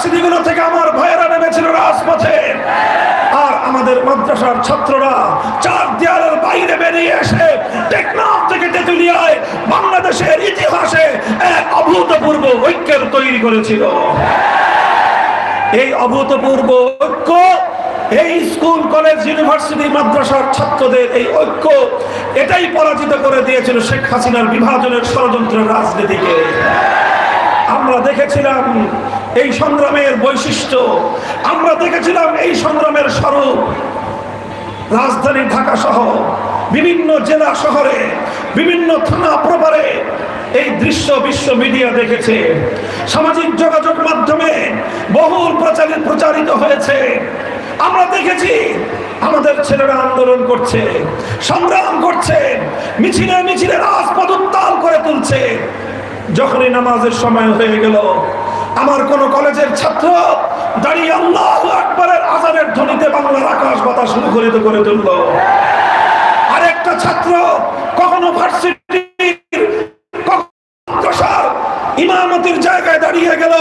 ইউনিভার্সিটিগুলো থেকে আমার ভাইয়েরা নেমেছিল রাজপথে। আর আমাদের মাদ্রাসার ছাত্ররা চার দেয়ালের বাইরে বেরিয়ে এসে টেকনাফ থেকে তেতুলিয়ায় বাংলাদেশের ইতিহাসে এক অভূতপূর্ব ঐক্যের তৈরি করেছিল। এই অভূতপূর্ব ঐক্য, এই স্কুল, কলেজ, ইউনিভার্সিটি, মাদ্রাসার ছাত্রদের এই ঐক্য, এটাই পরাজিত করে দিয়েছিল শেখ হাসিনার বিভাজনের ষড়যন্ত্রের রাজনীতিকে। আমরা দেখেছিলাম এই সংগ্রামের বৈশিষ্ট্য। আমরা দেখেছিলাম এই সংগ্রামের স্বরূপ। রাজধানী ঢাকা সহ বিভিন্ন জেলা শহরে, বিভিন্ন থানা প্রপারে এই দৃশ্য বিশ্ব মিডিয়া দেখেছে। সামাজিক যোগাযোগ মাধ্যমে বহুল প্রচারিত প্রচারিত হয়েছে। আমরা দেখেছি আমাদের ছেলেরা আন্দোলন করছে, সংগ্রাম করছে, মিছিলে মিছিলে রাজপথ উত্তাল করে তুলছে। যখনই নামাজের সময় হয়ে গেল আমার কোন কলেজের ছাত্র দাঁড়িয়ে আল্লাহ আকবরের আজানের ধ্বনিতে বাংলার আকাশ বাতাস মুখরিত করে তুলল। আরেকটা ছাত্র কখনো প্রসার ইমামতির জায়গায় দাঁড়িয়ে গেল।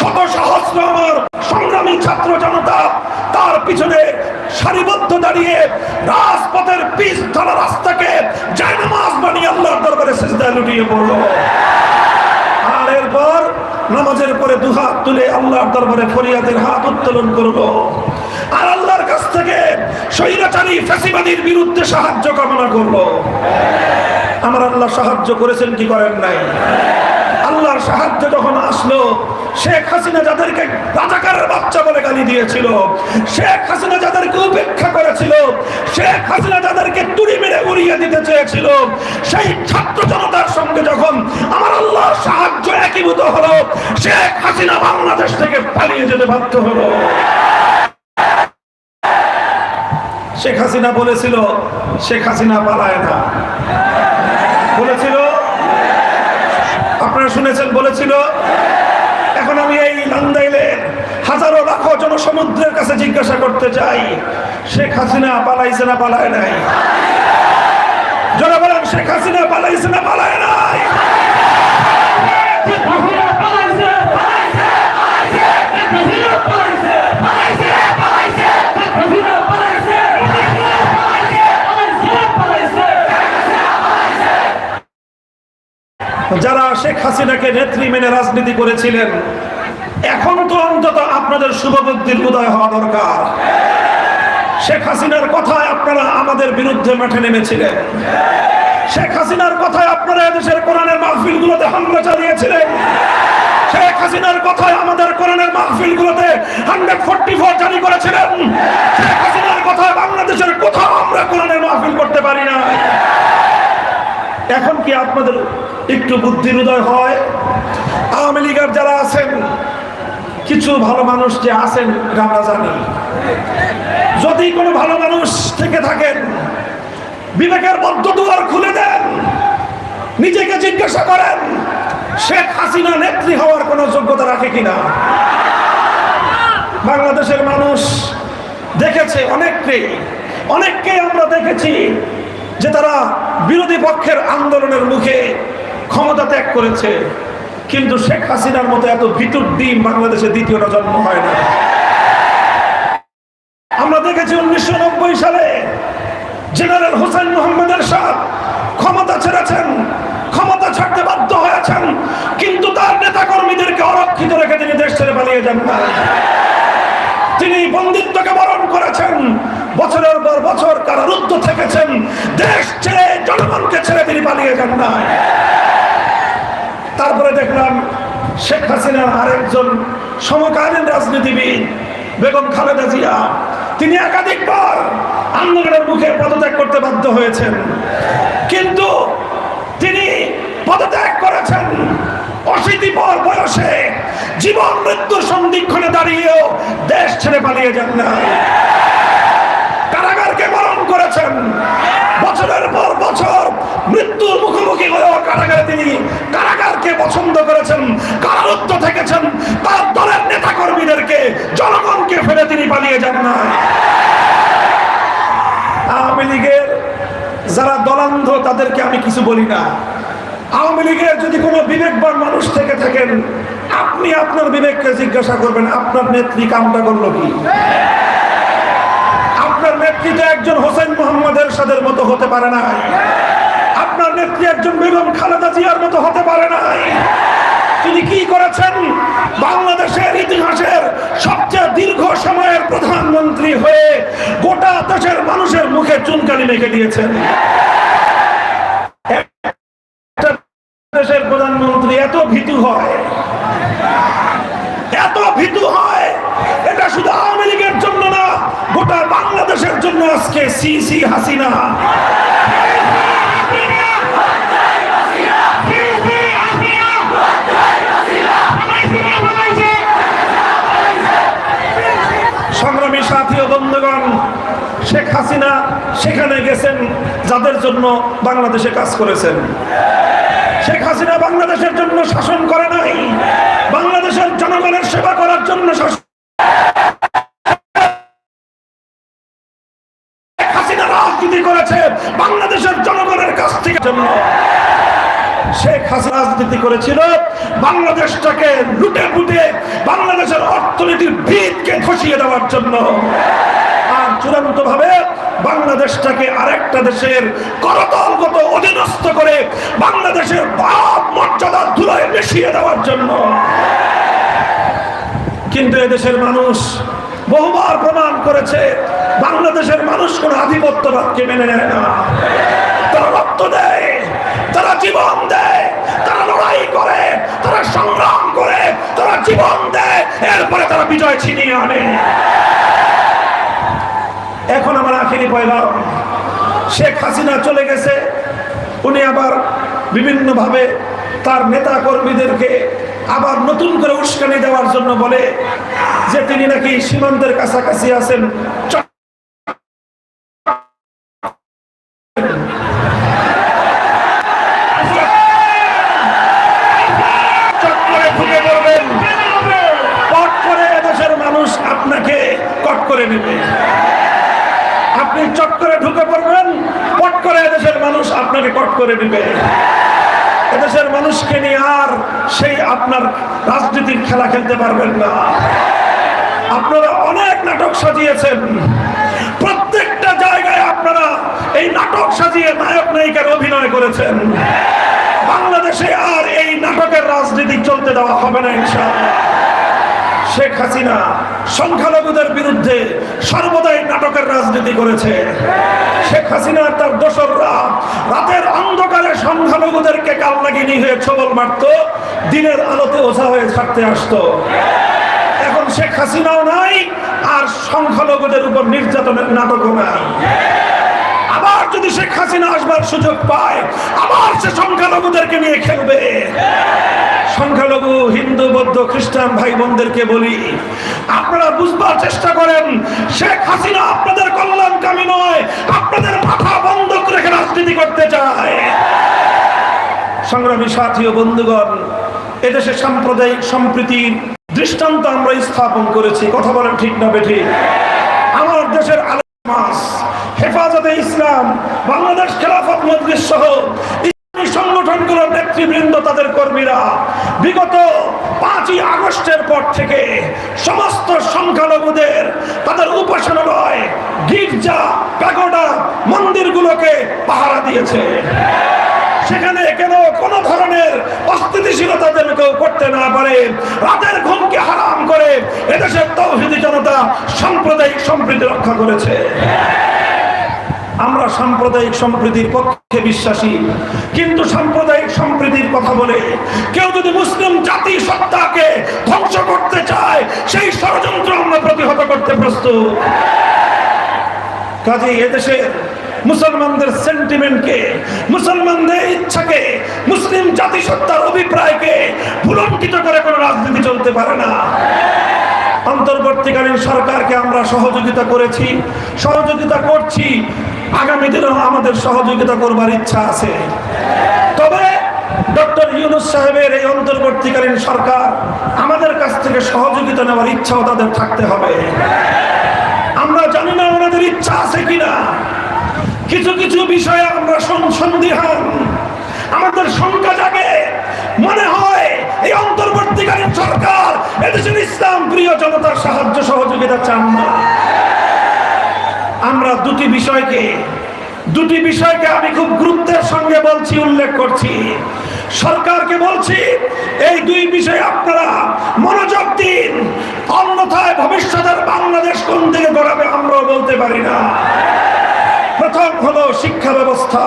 শত সহস্র আমার সংগ্রামী ছাত্র জনতা তার পিছনে সারিবদ্ধ দাঁড়িয়ে রাজপথের পিচ ধরা রাস্তাকে জায়নামাজ বানিয়ে আল্লাহর দরবারে সেজদায় লুটিয়ে পড়ল। আর এরপর নামাজের পরে দু হাত তুলে আল্লাহর দরবারে ফরিয়াদের হাত উত্তোলন করল আর আল্লাহর কাছ থেকে স্বৈরাচারী, ফ্যাসিবাদীর বিরুদ্ধে সাহায্য কামনা করল আমার আল্লাহ সাহায্য করেছেন কি করেন নাই? আল্লাহর সাহায্য যখন আসলো, শেখ হাসিনা যাদেরকে রাজাকারের বাচ্চা বলে গালি দিয়েছিল, শেখ হাসিনা যাদেরকে উপেক্ষা করেছিল, শেখ হাসিনা যাদেরকে তুড়ি মেরে উড়িয়ে দিতে চেয়েছিল, সেই ছাত্র জনতার সঙ্গে যখন আমার আল্লাহর সাহায্য একীভূত হলো, শেখ হাসিনা বাংলাদেশ থেকে পালিয়ে যেতে বাধ্য হলো। শেখ হাসিনা বলেছিল, শেখ হাসিনা পালায় না। বলেছিল আপনারা শুনেছেন, বলেছিল, এখন আমি এই নান্দাইলে হাজারো লাখো জনসমুদ্রের কাছে জিজ্ঞাসা করতে চাই। শেখ হাসিনা পালাইছে না পালায় নাই? জনগণ, শেখ হাসিনা পালাইছে না পালায় নাই? শেখ হাসিনাকে নেত্রী মেনে রাজনীতি করেছিলেন। এখন তো অন্তত আপনাদের শুভবুদ্ধির উদয় হওয়া দরকার। শেখ হাসিনার কথায় আপনারা আমাদের বিরুদ্ধে মাঠে নেমেছিলেন। শেখ হাসিনার কথায় আপনারা এদেশের কোরআনের মাহফিলগুলোতে হামলা চালিয়েছিলেন। শেখ হাসিনার কথায় আমাদের কোরআনের মাহফিলগুলোতে হান্ড্রেড ফোর্টি ফোর জারি করেছিলেন। শেখ হাসিনার কথায় বাংলাদেশের কোথাও আমরা কোরআনের মাহফিল করতে পারি না। এখন কি আপনাদের একটু বুদ্ধির উদয় হয়? আওয়ামী লীগের যারা আছেন, কিছু ভালো মানুষ যে আছেন, এটা আমরা জানি। যদি কোনো ভালো মানুষ থেকে থাকেন, বিবেকের বদ্ধ দুয়ার খুলে দেন, নিজেকে জিজ্ঞাসা করেন, শেখ হাসিনা নেত্রী হওয়ার কোনো যোগ্যতা রাখে কিনা? বাংলাদেশের মানুষ দেখেছে অনেককেই অনেককেই আমরা দেখেছি। যে তারা বিরোধী পক্ষের আন্দোলনের মুখে ক্ষমতা ত্যাগ করেছে। কিন্তু শেখ হাসিনার মতো এত ভিতুর ডিম বাংলাদেশে দ্বিতীয়টা জন্ম হয় না। আমরা দেখেছি উনিশশো নব্বই সালে জেনারেল হোসেন মোহাম্মদের সাথ ক্ষমতা ছেড়েছেন, ক্ষমতা ছাড়তে বাধ্য হয়েছেন, কিন্তু তার নেতা কর্মীদেরকে অরক্ষিত রেখে তিনি দেশ ছেড়ে পালিয়ে যান না। তিনি বন্দিত্বকে বরণ করেছেন, বছরের পর বছর কারারুদ্ধ থেকেছেন, দেশ ছেড়ে জনগণকে ছেড়ে তিনি পালিয়ে যান না। তারপরে দেখলাম শেখ হাসিনার আরেকজন সমকালীন রাজনীতিবিদ, বেগম খালেদা জিয়া, তিনি একাধিকবার আন্দোলনের মুখে পদত্যাগ করতে বাধ্য হয়েছেন। কিন্তু তিনি পদত্যাগ করেছেন অশীতিপর বয়সে জীবন মৃত্যুর সন্ধিক্ষণে দাঁড়িয়েও দেশ ছেড়ে পালিয়ে যান না। কারাগারকে বরণ করেছেন। বছরের পর বছর মৃত্যুর মুখোমুখি হয়েও কারাগারে তিনি কারাগারকে পছন্দ করেছেন, কারারুদ্ধ থেকেছেন। তার দলের নেতা কর্মীদেরকে জনগণকে ফেলে তিনি পালিয়ে যান না। আওয়ামী লীগের যারা দলান্ধ, তাদেরকে আমি কিছু বলি না। আওয়ামী লীগের যদি কোনো বিবেকবান মানুষ থেকে থাকেন, আপনি আপনার বিবেককে জিজ্ঞাসা করবেন, আপনার নেত্রী কামটা করল কি? আপনার নেত্রী তো একজন হোসেন মোহাম্মদের সাদের মতো হতে পারে নাই আপনার নেত্রী একজন বেগম খালেদা জিয়ার মতো হতে পারে নাই তিনি কি করেছেন? বাংলাদেশের ইতিহাসের সবচেয়ে দীর্ঘ সময়ের প্রধানমন্ত্রী হয়ে গোটা দেশের মানুষের মুখে চুনকালি মেখে দিয়েছেন একটা দেশের প্রধানমন্ত্রী এত ভীতু হয়, এত ভীতু হয়, এটা শুধু আওয়ামী লীগের জন্য না, গোটা বাংলাদেশের জন্য আজকে সি সি হাসিনা। সংগ্রামী সাথী ও বন্ধুগণ, শেখ হাসিনা সেখানে গেছেন, যাদের জন্য বাংলাদেশে কাজ করেছেন। শেখ হাসিনা বাংলাদেশের জন্য শাসন করে নাই। বাংলাদেশের জনগণের সেবা করার জন্য শাসন রাজনীতি করেছে বাংলাদেশের জনগণের কাছ থেকে। জন্য রাজনীতি করেছিল বাংলাদেশটাকে বাংলাদেশের অর্থনীতির ভিতকে খসিয়ে দেওয়ার জন্য। আর চূড়ান্ত ভাবে বাংলাদেশটাকে আরেকটা দেশের করতলগত অধীনস্থ করে বাংলাদেশের বাপ মর্যাদা ধুলায় মিশিয়ে দেওয়ার জন্য। কিন্তু এদেশের মানুষ বহুবার প্রমাণ করেছে, বাংলাদেশের মানুষ কোন আধিপত্যবাদকে মেনে নেয় না। তারা রক্ত দেয়, তারা জীবন দেয়, তারা লড়াই করে, তারা সংগ্রাম করে, তারা জীবন দেয়, এরপরে তারা বিজয় ছিনিয়ে আনে। এখন আমার আখেরি পয়লা শেখ হাসিনা চলে গেছে। উনি আবার বিভিন্নভাবে তার নেতা কর্মীদেরকে আবার নতুন করে উস্কানি দেওয়ার জন্য বলে যে তিনি নাকি সীমান্তের কাছাকাছি আছেন এদেশের মানুষকে নিয়ে আর সেই আপনার রাজনীতির খেলা খেলতে পারবেন না। আপনারা অনেক নাটক সাজিয়েছেন। প্রত্যেকটা জায়গায় আপনারা এই নাটক সাজিয়ে নায়ক নায়িকার অভিনয় করেছেন। বাংলাদেশে আর এই নাটকের রাজনীতি চলতে দেওয়া হবে না ইনশাআল্লাহ। শেখ হাসিনা সংখ্যালঘুদের বিরুদ্ধে সর্বদাই নাটকের রাজনীতি করেছে। শেখ হাসিনা তার দোসররা রাতের অন্ধকারে সংখ্যালঘুদেরকে কাল লাগিয়ে হয়ে ছবল মারত, দিনের আলোতে ওঝা হয়ে থাকতে আসতো। এখন শেখ হাসিনাও নাই, আর সংখ্যালঘুদের উপর নির্যাতনের নাটকও নাই। আবার যদি শেখ হাসিনা আসবার সুযোগ পায়, আবার সে সংখ্যালঘুদেরকে নিয়ে খেলবে। সংখ্যালঘু, হিন্দু, বৌদ্ধ, খ্রিস্টান ভাই বোনদেরকে বলি, আপনারা বুঝবার চেষ্টা করেন, শেখ হাসিনা আপনাদের কল্যাণকামী নয়, আপনাদের মাথা বন্ধক রেখে রাজনীতি করতে চায়। সংগ্রামী সাথী ও বন্ধুগণ এদেশে সাম্প্রদায়িক সম্প্রীতির দৃষ্টান্ত আমরা স্থাপন করেছি। কথা বলেন ঠিক না বেঠি? আমার দেশের আলেমাস হেফাজতে ইসলাম, বাংলাদেশ খেলাফত মজলিস সহ ইসলামী সংগঠনগুলোর নেতৃবৃন্দ তাদের কর্মীরা বিগত পাঁচই আগস্টের পর থেকে সমস্ত সংখ্যালঘুদের তাদের উপাসনালয়, গির্জা, প্যাগোডা, মন্দিরগুলোকে পাহারা দিয়েছে। সেখানে কেন কোন ধরনের অস্থিতিশীলতা যেন কেউ করতে না পারে? রাতের ঘুমকে হারাম করে এদেশের তৌহিদি জনতা সাম্প্রদায়িক সম্প্রীতি রক্ষা করেছে। আমরা সাম্প্রদায়িক সম্প্রীতির পক্ষে বিশ্বাসী, কিন্তু সাম্প্রদায়িক সম্প্রীতির কথা বলে কেউ যদি মুসলিম জাতি সত্তাকে ধ্বংস করতে চায়, সেই ষড়যন্ত্র আমরা প্রতিহত করতে প্রস্তুত। কাজে এদেশের মুসলমানদের সেন্টিমেন্টকে মুসলমানদের ইচ্ছাকে, মুসলিম জাতিসত্তার অভিপ্রায়কে ভুলঙ্কিত করে কোনো রাজনীতি চলতে পারে না। অন্তর্বর্তীকালীন সরকারকে আমরা সহযোগিতা করেছি, সহযোগিতা করছি। আগামী দিনেও আমাদের সহযোগিতা করবার ইচ্ছা আছে। তবে ডক্টর ইউনুস সাহেবের এই অন্তর্বর্তীকালীন সরকার আমাদের কাছ থেকে সহযোগিতা নেওয়ার ইচ্ছাও তাদের থাকতে হবে। আমরা জানি না ওনাদের ইচ্ছা আছে কিনা। কিছু কিছু বিষয়ে আমরা সন- সন্দিহান। আমাদের শঙ্কা জাগে। মনে হয় এই অন্তর্বর্তীকালীন সরকার এদেশের ইসলাম প্রিয় জনতার সাহায্য সহযোগিতা চান না। আমরা দুটি বিষয়কে দুটি বিষয়কে আমি খুব গুরুত্বের সঙ্গে বলছি, উল্লেখ করছি। সরকারকে বলছি, এই দুই বিষয়ে আপনারা মনোযোগ দিন। অন্যথায় ভবিষ্যতের বাংলাদেশ কোন দিকে গড়াবে আমরাও বলতে পারি না। প্রথম হলো শিক্ষা ব্যবস্থা।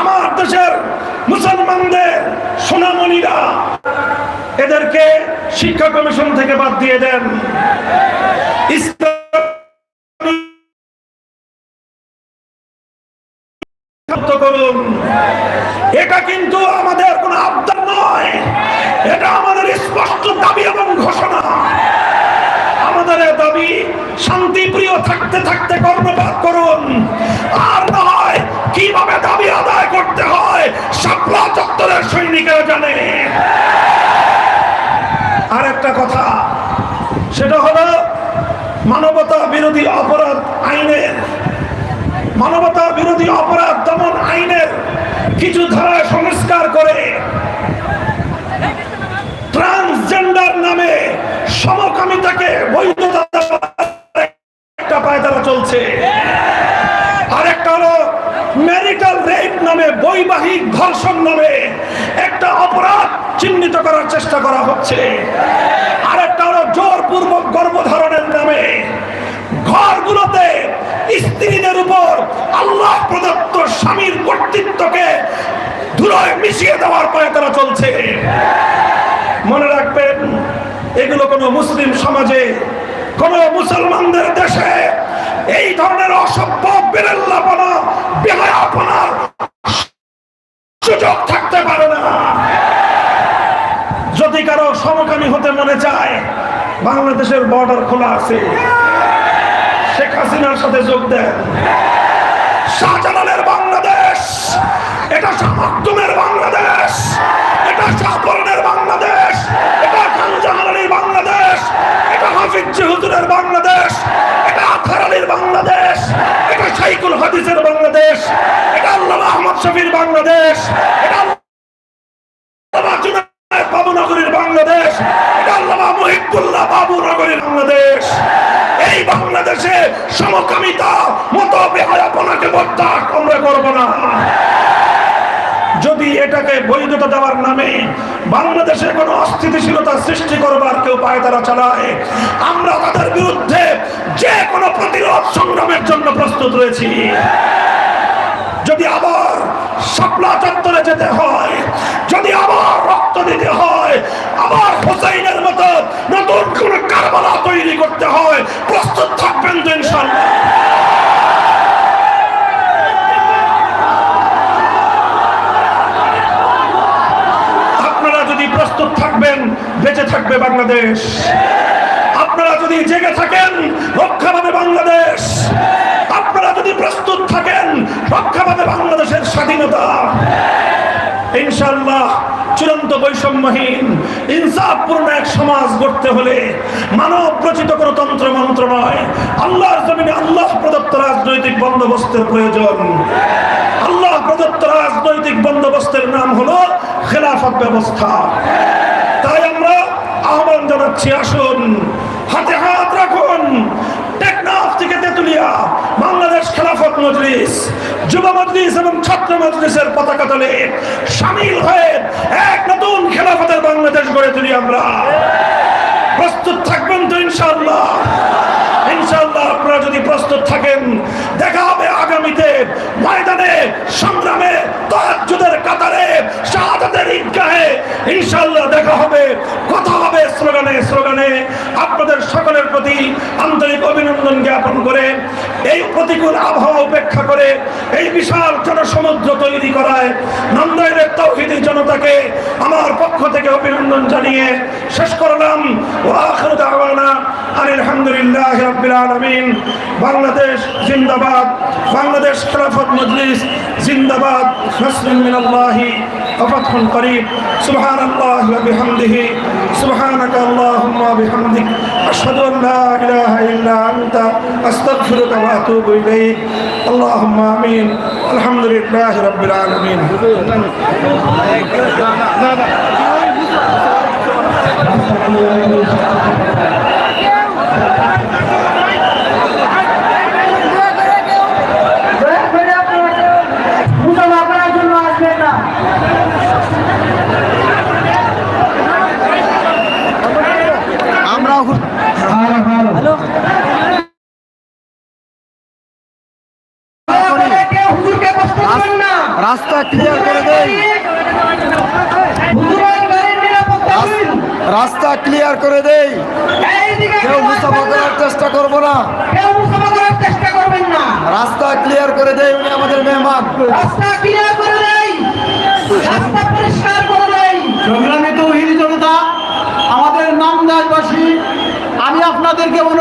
আমার দেশের মুসলমানদের সোনামণিরা, এদেরকে শিক্ষা কমিশন থেকে বাদ দিয়ে দেন। করুন। এটা কিন্তু আমাদের কোন আবদার নয়। এটা আমাদের স্পষ্ট দাবি এবং ঘোষণা। আমাদের দাবি শান্তিপ্রিয় থাকতে থাকতে কর্ণপাত করুন। আর না হয় কীভাবে দাবি আদায় করতে হয়, শাপলা চত্বরের সৈনিকেরা জানে। আর একটা কথা, সেটা হলো মানবতা বিরোধী অপরাধ আইনের। মানবতা বিরোধী অপরাধ দমন আইনের কিছু ধারা সংস্কার করে ট্রান্সজেন্ডার নামে সমকামিতাকে বৈধতা একটা পায়তারা চলছে। আরেকটা হলো ম্যারিটাল রেপ নামে বৈবাহিক ধর্ষণ নামে একটা অপরাধ চিহ্নিত করার চেষ্টা করা হচ্ছে। আরেকটা হলো জোরপূর্বক গর্ভধারণের নামে ঘরগুলোতে স্ত্রীদের উপর আল্লাহ প্রদত্ত স্বামীর কর্তৃত্বকে ধুলোয় মিশিয়ে দেওয়ার পায়তারা চলছে। মনে রাখবেন এগুলো কোনো মুসলিম সমাজে, কোন মুসলমানদের দেশে এই ধরনের অসভ্য বেরেল্লাপনা বেহায়াপনার সুযোগ থাকতে পারে না। যদি কারও সমকামী হতে মনে চায়, বাংলাদেশের বর্ডার খোলা আছে। শেখ হাসিনার সাথে যোগ দেন। শাহজালালের বাংলাদেশ এটা শাহমাকদুমের বাংলাদেশ! এটা শাহপরনের বাংলাদেশ! এটা খানজাহানের বাংলাদেশ! এটা হাফিজ হুজুরের বাংলাদেশ! এটা আথার বাংলাদেশ! এটা শাইকুল হাদিসের বাংলাদেশ! এটা আল্লাহ আহমদ শফির বাংলাদেশ! এটা জুনায়েদ বাবুনগরীর বাংলাদেশ। যদি এটাকে বৈধতা দেওয়ার নামে বাংলাদেশে কোনো অস্থিতিশীলতা সৃষ্টি করবার কেউ পায়তারা চালায়। আমরা তাদের বিরুদ্ধে যে কোনো প্রতিরোধ সংগ্রামের জন্য প্রস্তুত রয়েছি। যদি আবার শাপলা চত্বরে যেতে হয়। যদি আবার রক্ত দিতে হয়, আবার হোসাইনের মতো নতুন কোন কারবালা তৈরি করতে হয়, প্রস্তুত থাকবেন তো আপনারা যদি প্রস্তুত থাকবেন, বেঁচে থাকবে বাংলাদেশ। আপনারা যদি জেগে থাকেন, রক্ষা পাবে বাংলাদেশ। চূড়ান্ত বৈষম্যহীন, ইনসাফপূর্ণ এক সমাজ গড়তে হলে মানব রচিত কোনো তন্ত্র মন্ত্র নয়। আল্লাহর জমিনে আল্লাহ প্রদত্ত রাজনৈতিক বন্দোবস্তের প্রয়োজন। আল্লাহ প্রদত্ত রাজনৈতিক বন্দোবস্তের নাম হলো খেলাফত ব্যবস্থা। তাই আমরা আহ্বান জানাচ্ছি, আসুন, হাতে হাত রাখুন, টেকনাফ থেকে তেতুলিয়া মজলিস, যুব মজলিস এবং ছাত্র মজলিসের পতাকা তলে সামিল হয়ে এক নতুন খেলাফতের বাংলাদেশ গড়ে তুলি আমরা। প্রস্তুত থাকবেন তো ইনশাআল্লাহ। ইনশাআল্লাহ আপনারা যদি প্রস্তুত থাকেন, দেখা হবে আগামীতে ময়দানে, সংগ্রামে, তাহাজ্জুদের কাতারে, শাহাদাতের ঈদগাহে। ইনশাআল্লাহ দেখা হবে, কথা হবে স্লোগানে স্লোগানে। আপনাদের সকলের প্রতি আন্তরিক অভিনন্দন জ্ঞাপন করে এই প্রতিকূল আবহাওয়া উপেক্ষা করে এই বিশাল জনসমুদ্র তৈরি করায় নন্দাইলের তৌহিদি জনতাকে আমার পক্ষ থেকে অভিনন্দন জানিয়ে শেষ করলাম ও আখির দাওয়ানা আলহামদুলিল্লাহ রাব্বিল আলামিন বাংলাদেশ জিন্দাবাদ বাংলাদেশ খেলাফত মজলিস জিন্দাবাদ নাসরুন মিনাল্লাহি وفتح قريب سبحان الله وبحمده سبحانك اللهم وبحمدك أشهد أن لا إله إلا أنت أستغفرك وأتوب إليك. اللهم آمين. الحمد لله رب العالمين. দয়া রাস্তা ক্লিয়ার করে দেই। রাস্তা ক্লিয়ার করে দেই। কেউ মুসাফা করার চেষ্টা করব না। রাস্তা ক্লিয়ার করে দেই উনি আমাদের মেহমান। সংগ্রামী জনতা, আমাদের নামদাসবাসী আমি আপনাদেরকে অনুরোধ